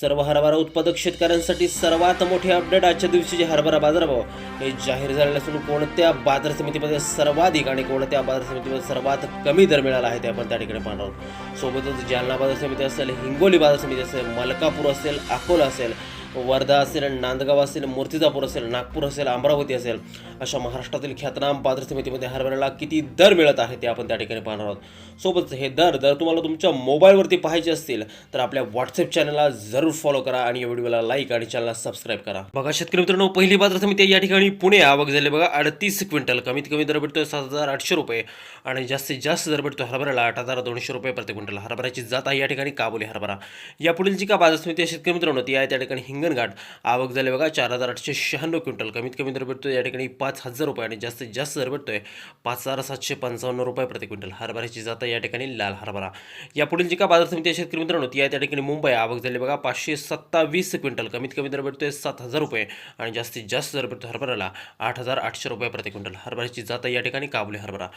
सर्व हरभरा उत्पादक शेतकऱ्यांसाठी सर्वात मोठे अपडेट आजच्या दिवशीचे हरभरा बाजारभाव हे जाहीर झालेले असून कोणत्या बाजार समितीमध्ये सर्वाधिक आणि कोणत्या बाजार समितीमध्ये सर्वात कमी दर मिळाला आहे ते आपण त्या ठिकाणी पाहणार आहोत. सोबतच जालना बाजार समिती असेल हिंगोली बाजार समिती असेल मलकापूर असेल अकोला असेल वर्धा असेल नांदगाव असेल मूर्तिजापूर असेल नागपूर असेल अमरावती असेल अशा महाराष्ट्रातील ख्यातनाम पात्र समितीमध्ये हरभऱ्याला किती दर मिळत आहे ते आपण त्या ठिकाणी पाहणार आहोत. सोबतच हे दर जर तुम्हाला तुमच्या मोबाईलवरती पाहायचे असतील तर आपल्या व्हॉट्सअप चॅनलला जरूर फॉलो करा आणि या व्हिडिओला लाईक आणि चॅनलला सबस्क्राईब करा. बघा शेतकरी मित्रांनो पहिली पात्र समिती या ठिकाणी पुणे आवक झाली बघा अडतीस क्विंटल. कमीत कमी दर भेटतोय सात हजार आठशे रुपये आणि जास्तीत जास्त दर भेटतो हरभऱ्याला आठ हजार दोनशे रुपये प्रति क्विंटल. हरभऱ्याची जात आहे या ठिकाणी काबुली हरभरा. या पुढील जी का बाजार समिती आहे शेतकरी मित्रांनो ती आहे त्या ठिकाणी हिंगणघाट आवक झाली बघा चार हजार आठशे शहाण्णव क्विंटल. कमीत कमी दर भेटतोय या ठिकाणी पाच हजार रुपये आणि जास्तीत जास्त दर भेटतोय पाच हजार सातशे पंचावन्न रुपये प्रति क्विंटल. हरभऱ्याची जात या ठिकाणी लाल हरभरा. यापुढील जी का बाजार समिती शेतकरी मित्रांनो ती आहे त्या ठिकाणी मुंबई. आवक झाली बघा पाचशे सत्तावीस क्विंटल. कमीत कमी दर भेटतोय सात हजार रुपये आणि जास्तीत जास्त दर भेटतो हरभऱ्याला आठ हजार आठशे रुपये प्रति क्विंटल. हरभऱ्याची जात या ठिकाणी काबुली हरभरा.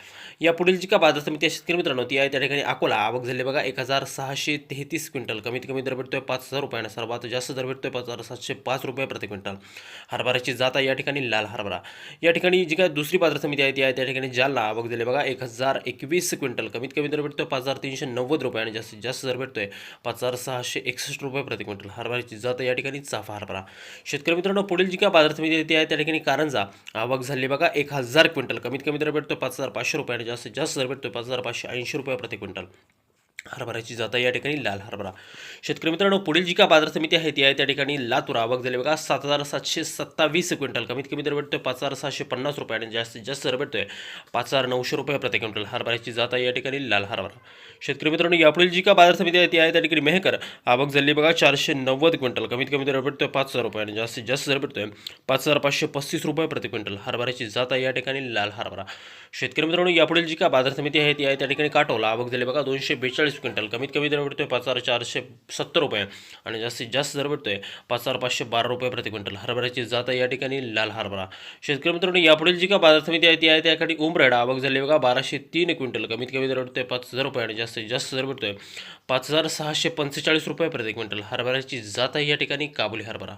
यापुढील जी का बाजार समिती शेतकरी मित्रांनो ती आहे त्या ठिकाणी अकोला. आवक झाली बघा एक हजार सहाशे तेहतीस क्विंटल. कमीत कमी दर भेटतोय पाच हजार रुपये आणि सर्वात जास्त दर भेटतोय पाच हजार सातशे पाच रुपये प्रति क्विंटल. हरभऱ्याची जात आहे या ठिकाणी लाल हरभरा. या ठिकाणी जी काय दुसरी बाजार समिती आहे ती आहे त्या ठिकाणी जालना आवक झाली बघा एक हजार एकवीस क्विंटल. कमीत कमी दर भेटतो पाच हजार तीनशे नव्वद रुपये आणि जास्तीत जास्त दर भेटतोय पाच हजार सहाशे एकसष्ट रुपये प्रति क्विंटल. हरभऱ्याची जात आहे या ठिकाणी चाफा हरभरा. शेतकरी मित्रांनो पुढील जी काय बाजार समिती आहे ती आहे त्या ठिकाणी कारंजा. आवक झाली बघा एक हजार क्विंटल. कमीत कमी दर भेटतो पाच हजार पाचशे रुपये आणि जास्तीत जास्त दर भेटतोय पाच हजार पाचशे ऐंशी रुपये प्रति क्विंटल. हरभऱ्याची जात आहे. या ठिकाणी लाल हरभरा. शेतकरी मित्रांनो पुढील जी का बाजार समिती आहे ती आहे त्या ठिकाणी लातूर आवक झाली बघा सात हजार सातशे सत्तावीस क्विंटल. कमीत कमी दर भेटतोय पाच हजार सहाशे पन्नास रुपये आणि जास्तीत जास्त दर भेटतोय पाच हजार नऊशे रुपये प्रति क्विंटल. हरभऱ्याची जात आहे या ठिकाणी लाल हरभरा. शेतकरी मित्रांनो यापुढील जी का बाजार समिती आहे ती आहे त्या ठिकाणी मेहकर. आवक झाली बघा चारशे नव्वद क्विंटल. कमीत कमी दर भेटतोय पाच हजार रुपये आणि जास्तीत जास्त दर भेटतोय पाच हजार पाचशे पस्तीस रुपये प्रति क्विंटल. हरभऱ्याची जात आहे या ठिकाणी लाल हरभरा. शेतकरी मित्रांनो यापुढील जी का बाजार समिती आहे ती आहे त्या ठिकाणी काटोला. आवक झाली बघा दोनशे बेचाळीस क्विंटल. कमीत कमी दर भेटतोय पाच हजार चारशे सत्तर रुपये. आणि जास्तीत जास्त दर भेटतोय पाच हजार पाचशे बारा रुपये प्रति क्विंटल. हरभऱ्याची जात आहे या ठिकाणी लाल हरभरा. शेतकरी मित्रांनो यापुढील जी का बाजार समिती आहे ती आहे त्या ठिकाणी आवक झाली बघा बाराशे तीन क्विंटल. कमीत कमी दर भेटतोय पाच हजार रुपये आणि जास्तीत जास्त दर भेटतोय पाच हजार सहाशे पंचेचाळीस रुपये प्रति क्विंटल. हरभऱ्याची जात आहे या ठिकाणी काबुली हरभरा.